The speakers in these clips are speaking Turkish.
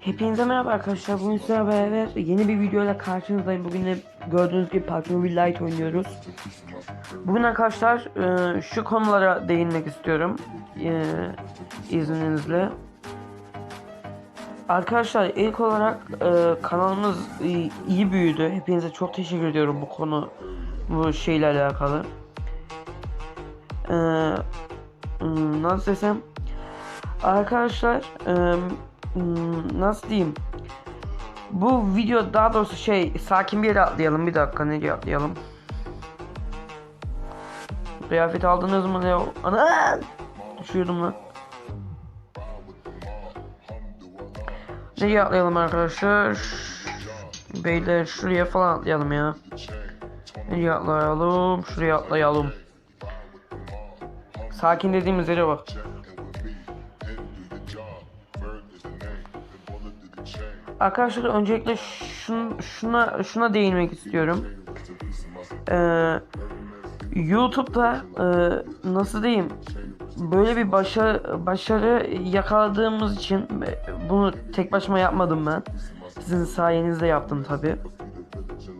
Hepinize merhaba arkadaşlar. Bugün sizlerle beraber yeni bir videoyla karşınızdayım. Bugün de gördüğünüz gibi Parkmobile Light oynuyoruz. Bugün arkadaşlar e, şu konulara değinmek istiyorum. E, izninizle. Arkadaşlar ilk olarak e, kanalımız iyi, büyüdü. Hepinize çok teşekkür ediyorum bu konu bu şeyle alakalı. Hmm, nasıl desem Arkadaşlar e, nasıl diyeyim bu video daha doğrusu şey sakin bir yere atlayalım bir dakika nereye atlayalım Kıyafet aldınız mı ne? Ana! Düşüyordum lan. Nereye atlayalım arkadaşlar? Beyler şuraya falan atlayalım ya. Nereye atlayalım? Şuraya atlayalım. Sakin dediğimiz yere bak. Arkadaşlar öncelikle şun, şuna şuna değinmek istiyorum. Ee, YouTube'da e, nasıl diyeyim böyle bir başarı başarı yakaladığımız için e, bunu tek başıma yapmadım ben. Sizin sayenizde yaptım tabi.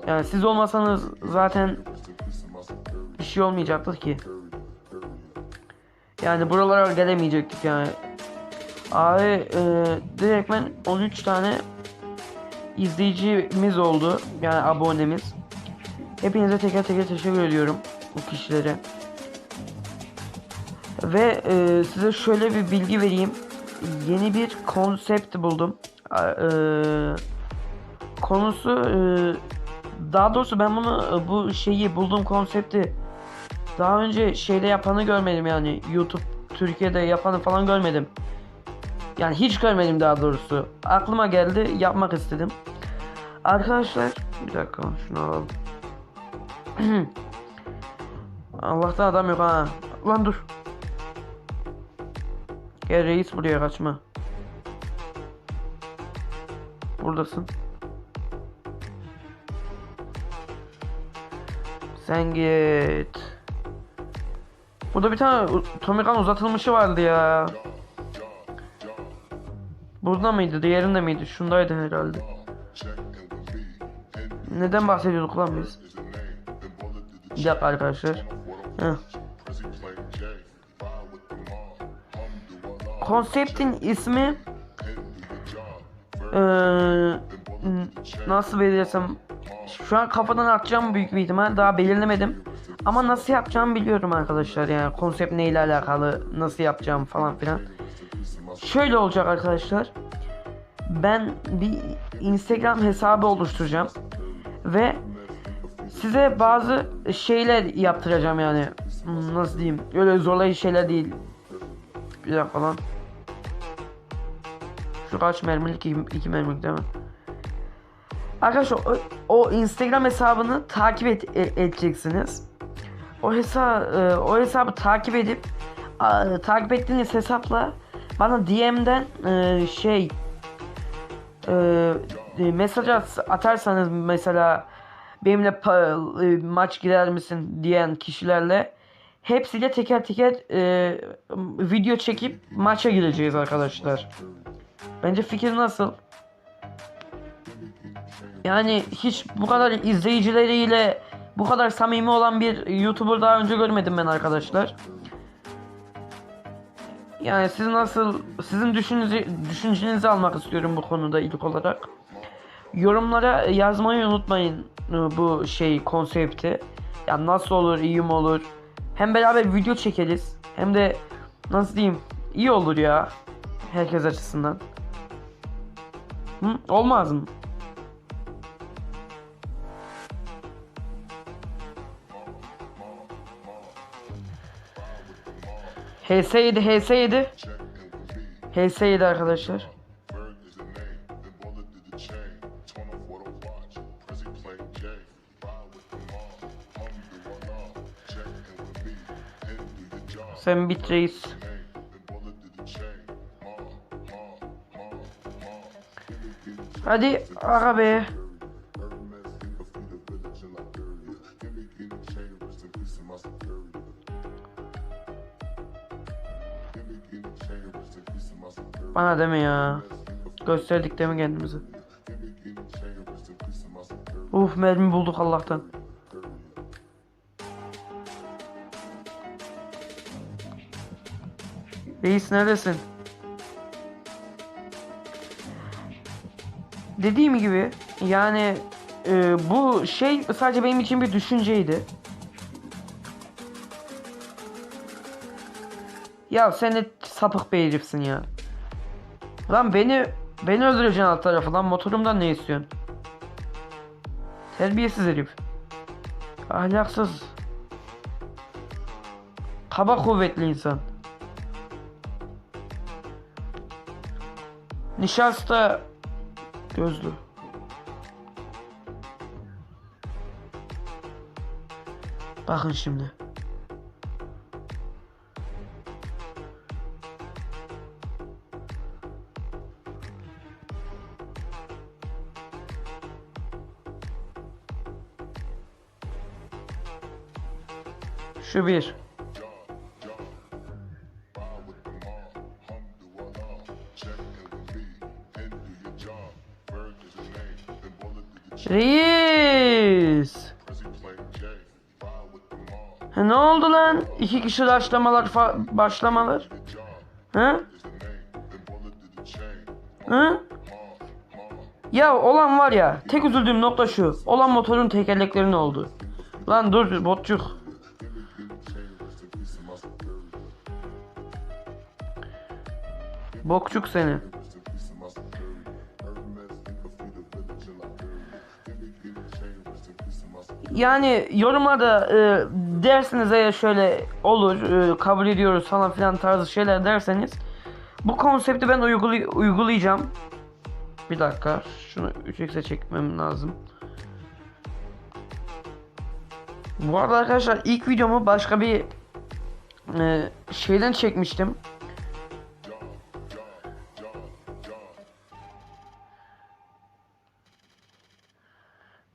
Yani siz olmasanız zaten bir şey olmayacaktı ki. Yani buralara gelemeyecektik yani. Abi e, direktmen 13 tane izleyicimiz oldu. Yani abonemiz. Hepinize teker teker teşekkür ediyorum bu kişilere. Ve e, size şöyle bir bilgi vereyim. Yeni bir konsept buldum. E, konusu e, daha doğrusu ben bunu bu şeyi bulduğum konsepti daha önce şeyde yapanı görmedim yani YouTube Türkiye'de yapanı falan görmedim. Yani hiç görmedim daha doğrusu. Aklıma geldi yapmak istedim. Arkadaşlar bir dakika şunu alalım. Allah'tan adam yok ha. Lan dur. Gel reis buraya kaçma. Buradasın. Sen git. Burada bir tane Tomikan uzatılmışı vardı ya. Burada mıydı? Diğerinde miydi? Şundaydı herhalde. Neden bahsediyorduk lan biz? Bir dakika arkadaşlar. Konseptin ismi eee, n- nasıl belirlesem şu an kafadan atacağım büyük bir ihtimal daha belirlemedim ama nasıl yapacağımı biliyorum arkadaşlar yani konsept neyle alakalı nasıl yapacağım falan filan şöyle olacak arkadaşlar. Ben bir Instagram hesabı oluşturacağım. Ve size bazı şeyler yaptıracağım yani. Nasıl diyeyim? Öyle zorlayıcı şeyler değil. Bir dakika lan. Şu kaç mermilik? 2 mermilik değil mi? Arkadaşlar o, o Instagram hesabını takip et, e- edeceksiniz. O hesap o hesabı takip edip takip ettiğiniz hesapla bana DM'den e, şey e, e, mesaj at- atarsanız mesela benimle e, maç girer misin diyen kişilerle hepsiyle teker teker e, video çekip maça gireceğiz arkadaşlar. Bence fikir nasıl? Yani hiç bu kadar izleyicileriyle bu kadar samimi olan bir YouTuber daha önce görmedim ben arkadaşlar. Yani siz nasıl sizin düşüncenizi, düşüncenizi almak istiyorum bu konuda ilk olarak. Yorumlara yazmayı unutmayın e, bu şey konsepti. Ya nasıl olur, iyi mi olur? Hem beraber video çekeriz hem de nasıl diyeyim iyi olur ya herkes açısından. Hı? Olmaz mı? HS7 HS7 HS7 arkadaşlar. Sen bit reis. Hadi aga be. Bana deme ya. Gösterdik mi kendimizi? Uf mermi bulduk Allah'tan. Reis neredesin? Dediğim gibi yani e, bu şey sadece benim için bir düşünceydi. Ya sen de sapık bir herifsin ya. Lan beni beni öldüreceksin alt tarafı lan motorumdan ne istiyorsun? Terbiyesiz herif. Ahlaksız. Kaba kuvvetli insan. Nişasta gözlü. Bakın şimdi. Şu bir. Reis. Ha, ne oldu lan? İki kişi başlamalar başlamalar. Ha? Ha? Ya olan var ya tek üzüldüğüm nokta şu. Olan motorun tekerlekleri ne oldu? Lan dur botçuk. Bokçuk seni. Yani yorumlarda e, dersiniz eğer şöyle olur e, kabul ediyoruz falan filan tarzı şeyler derseniz bu konsepti ben uygulay- uygulayacağım. Bir dakika şunu 3x'e çekmem lazım. Bu arada arkadaşlar ilk videomu başka bir e, şeyden çekmiştim.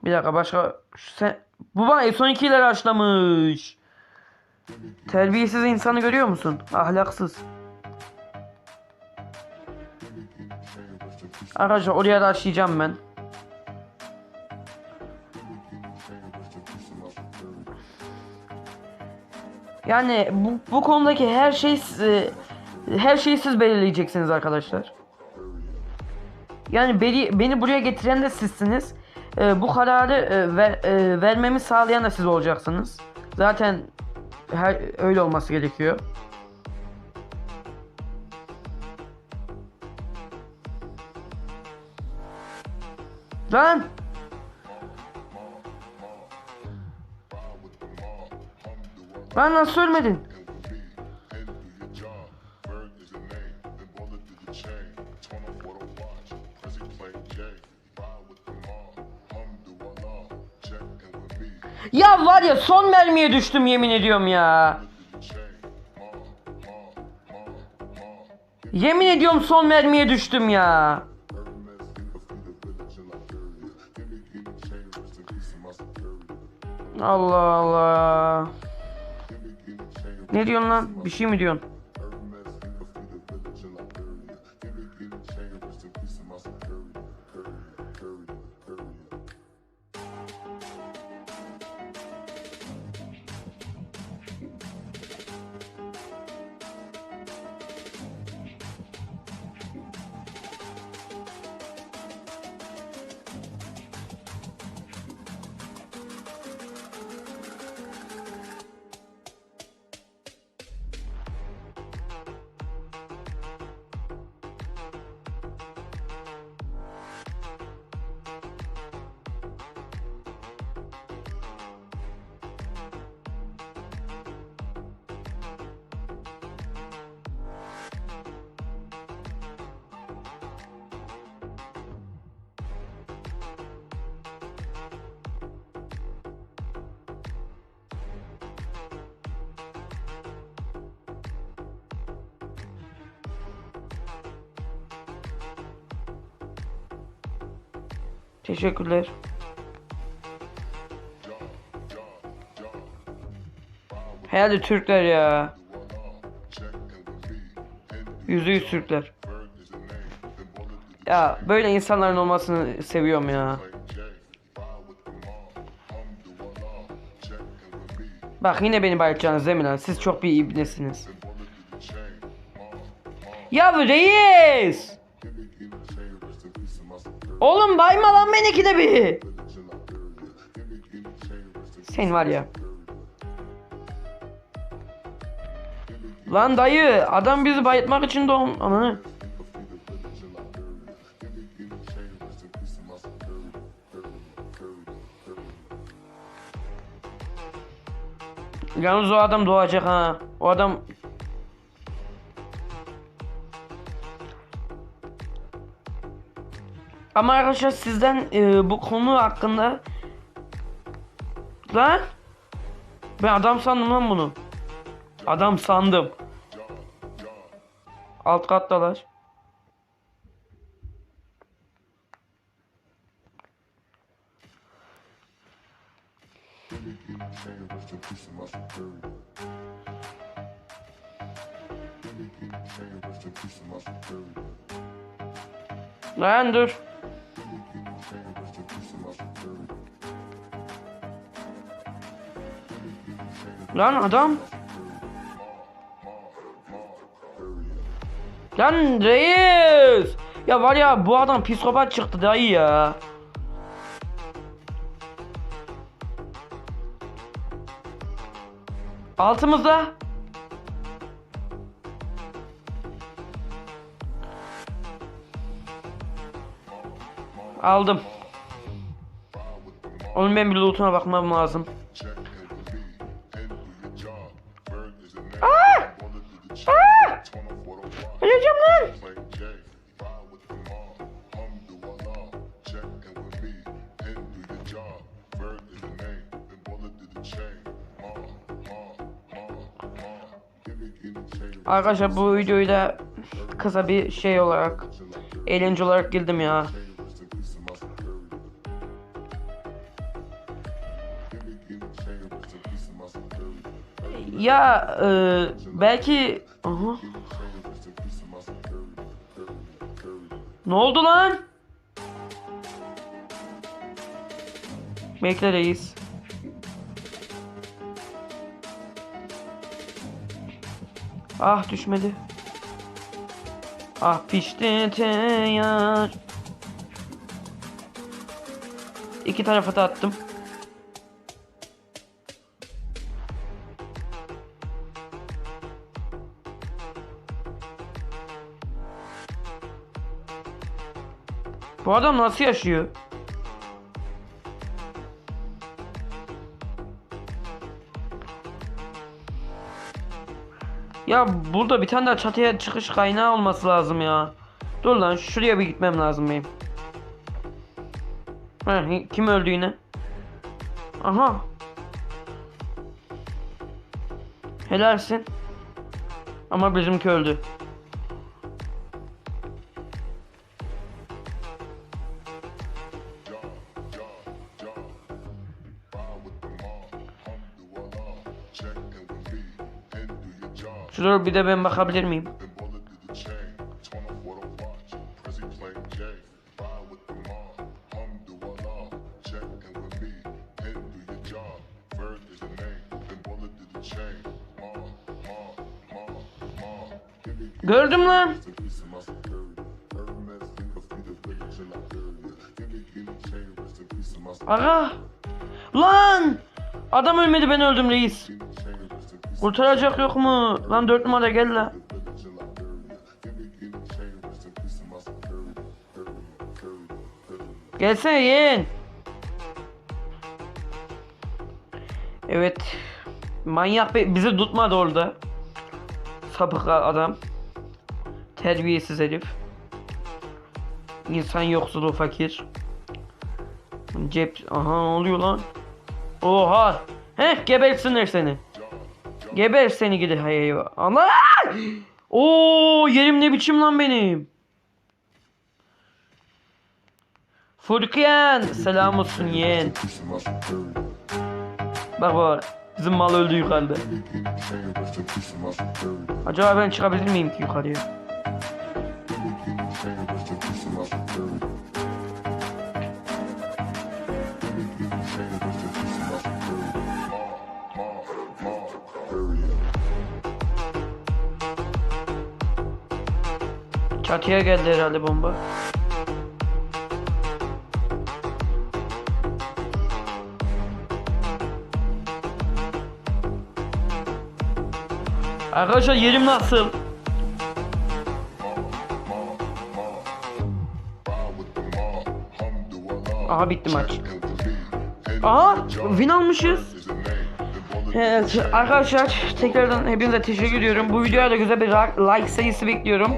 Bir dakika başka sen bu bana F12 ile açlamış. Terbiyesiz insanı görüyor musun? Ahlaksız. Arkadaşlar oraya da açlayacağım ben. Yani bu, bu konudaki her şey her şeyi siz belirleyeceksiniz arkadaşlar. Yani beni, beni buraya getiren de sizsiniz. E, bu kararı e, ver, e, vermemi sağlayan da siz olacaksınız. Zaten her, öyle olması gerekiyor. Lan! Lan nasıl ölmedin? Ya son mermiye düştüm yemin ediyorum ya. Yemin ediyorum son mermiye düştüm ya. Allah Allah. Ne diyorsun lan? Bir şey mi diyorsun? Teşekkürler. Herhalde Türkler ya. Yüzde yüz Türkler. Ya böyle insanların olmasını seviyorum ya. Bak yine beni bayılacaksınız değil mi lan? Siz çok bir ibnesiniz. Ya reis! Oğlum bayma lan beni ikide bir. Sen var ya. Lan dayı adam bizi bayıltmak için doğum ananı. Yalnız o adam doğacak ha. O adam Ama arkadaşlar sizden e, bu konu hakkında Lan Ben adam sandım lan bunu. Adam sandım. Alt kattalar. Lan dur Lan adam. Lan reis. Ya var ya bu adam psikopat çıktı dayı ya. Altımızda. Aldım. Onun ben bir lootuna bakmam lazım Arkadaşlar bu videoyu da kısa bir şey olarak eğlence olarak girdim ya. Ya e, belki Aha. Ne oldu lan? Bekle reis. Ah düşmedi. Ah pişti teyar. İki tarafa da attım. Bu adam nasıl yaşıyor? Ya burada bir tane daha çatıya çıkış kaynağı olması lazım ya. Dur lan şuraya bir gitmem lazım benim. Heh, kim öldü yine? Aha. Helalsin. Ama bizimki öldü. Şuraya bir de ben bakabilir miyim? Gördüm lan. Aga. Lan. Adam ölmedi ben öldüm reis. Kurtaracak yok mu? Lan dört numara gel la. Gelsene yeğen. Evet. Manyak be bizi tutmadı orada. Sapık adam. Terbiyesiz herif. İnsan yoksulu fakir. Cep... Aha ne oluyor lan? Oha! Heh gebersinler seni. Geber seni gidi hayvan. Allah! Oo yerim ne biçim lan benim. Furkan selam olsun yeğen. Bak bak bizim mal öldü yukarıda. Acaba ben çıkabilir miyim ki yukarıya? Çatıya geldi herhalde bomba. Arkadaşlar yerim nasıl? Aha bitti maç. Aha win almışız. Evet arkadaşlar tekrardan hepinize teşekkür ediyorum. Bu videoya da güzel bir like sayısı bekliyorum.